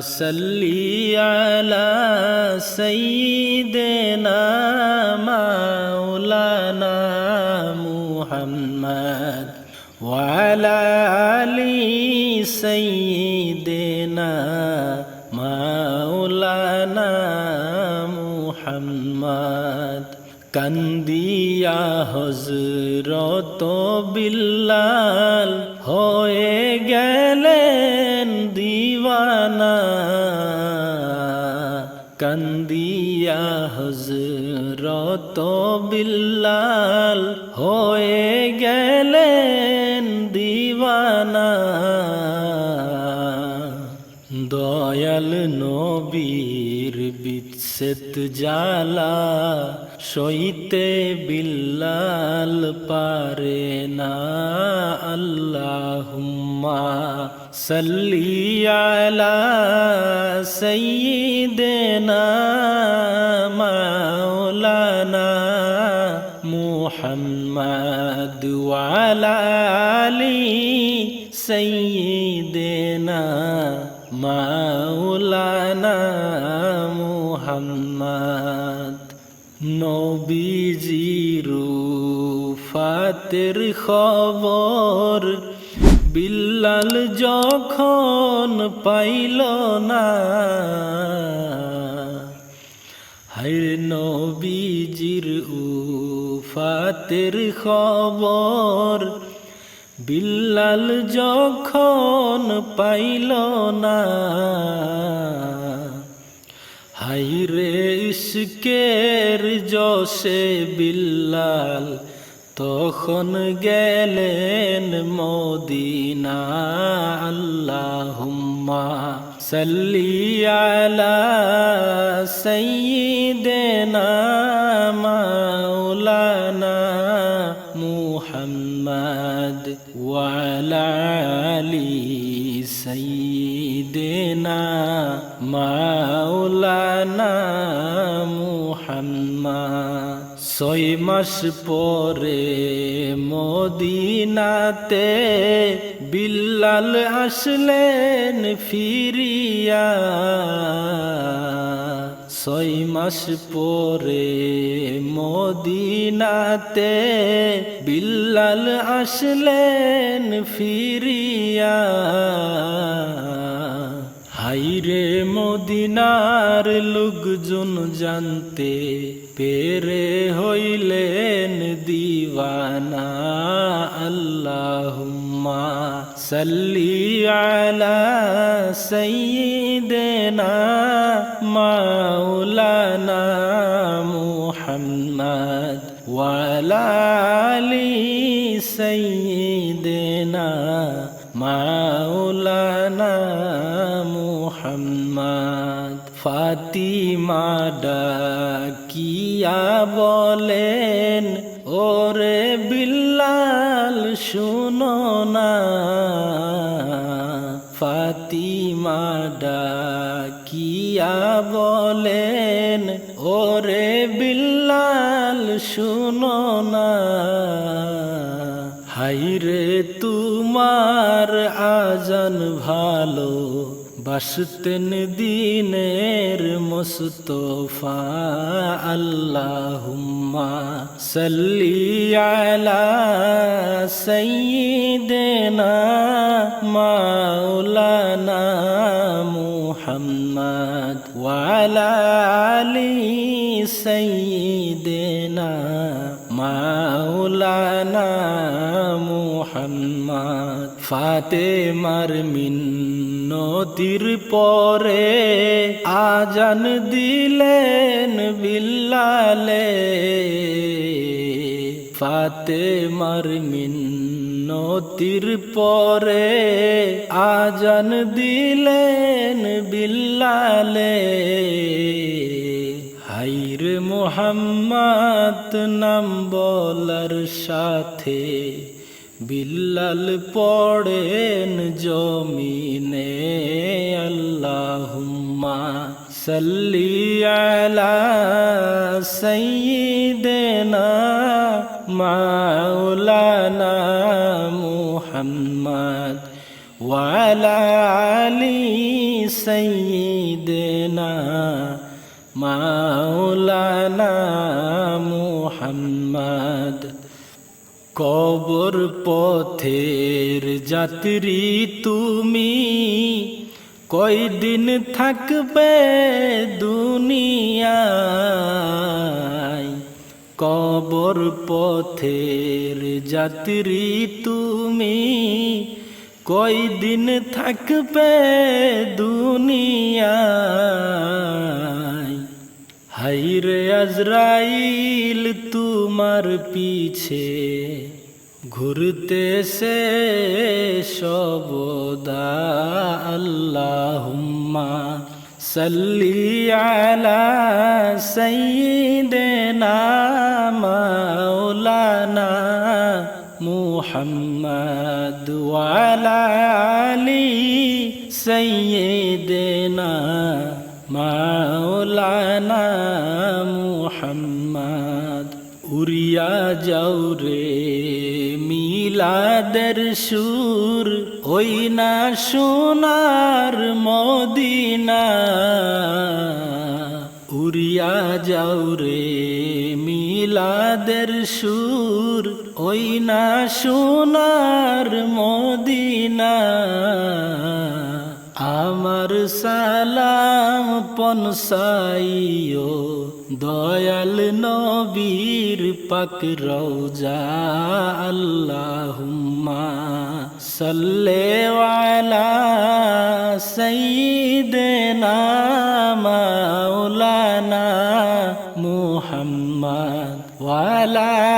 صل على سيدنا مولانا محمد وعلى آل سيدنا مولانا محمد কান্দিয়া হজরত বিল্লাল হয়ে গেলেন দিওয়ানা কান্দিয়া হজরত বিল্লাল হয়ে গেলেন দিওয়ানা। দয়াল নবীর বিচ্ছেদ জালা সইতে বিল্লাল পারে না। আল্লাহুম্মা সাল্লি আলা সাইয়্যিদিনা মাওলানা মুহাম্মদ ওয়ালা আলি সাইয়্যিদিনা মাওলানা মুহাম্মদ। নবীজির ফাতের খবর বিল্লাল যখন পাইল না, হায় নবীজির উফাতের খবর, বিল্লাল যখন পাইল না হাইরে ইস্কের যশে বিল্লাল তখন গেলেন মদিনা আল্লাহুম্মা সাল্লি আলা সাইয়্যিদিনা মাওলানা মুহাম্মদ ওয়ালা আলি সাইয়্যিদিনা মাওলানা মুহাম্মদ ছয় মাস পরে মদিনাতে বিল্লাল আসলেন ফিরিয়া। ছয় মাস পরে মদিনাতে বিল্লাল আসলেন ফিরিয়া। হাইরে মদিনার লোকজন জানতে পেরে হইলেন দিওয়ানা। আল্লাহুম্মা সাল্লি আলা সাইয়্যিদিনা মাওলানা মুহাম্মদ ওয়ালা আলি সাইয়্যিদিনা মাওলানা মুহাম্মদ ফাতিমা ডাকিয়া বলেন, ওরে বিল্লাল, শুনো না। ফাতিমা ডাকিয়া বলেন, ওরে বিল্লাল, শুনো না। হাইরে তোমার আজান ভালো বাসতেন দিনের মুস্তফা আল্লাহুম্মা সাল্লি আলা সাইয়্যিদিনা মাওলানা মুহাম্মদ ওয়ালা আলি সাইয়্যিদিনা মাওলানা মুহাম্মদ ফাতেমার মিন্নতির পরে আজান দিলেন বিল্লালে। ফাতেমার মিন্নতির পরে আজান দিলেন বিল্লালে। হাইর মোহাম্মদ নাম বলার সাথে বিল্লাল পড়েন জমিনে আল্লাহুম্মা সাল্লি আলা সাইয়্যিদেনা মাওলানা মুহাম্মদ ওয়ালা আলি সাইয়্যিদেনা মাওলানা মুহাম্মদ। কবর পথের যাত্রী তুমি। কয়দিন থাকবে দুনিয়ায়? কবর পথের যাত্রী তুমি। কয়দিন থাকবে দুনিয়ায়? হাইরে আজরাইল, তোমার পিছে ঘুরতে সে সবদা। আল্লাহুম্মা সাল্লি আলা সাইয়্যিদিনা মাওলানা মুহাম্মদ ওয়ালা আলি সাইয়্যিদিনা মুহাম্মদ উড়িয়া যাও রে মিলাদের সুর। ওই না সোনার মদিনা। উড়িয়া যাও রে মিলাদের সুর। ওই না সোনার মদিনা। আমার সালাম পনসাইও দয়াল নবীর পাক রওজা আল্লাহুম্মা সাল্লে আলা সাইয়্যিদিনা মাওলানা মুহাম্মদ ওয়ালা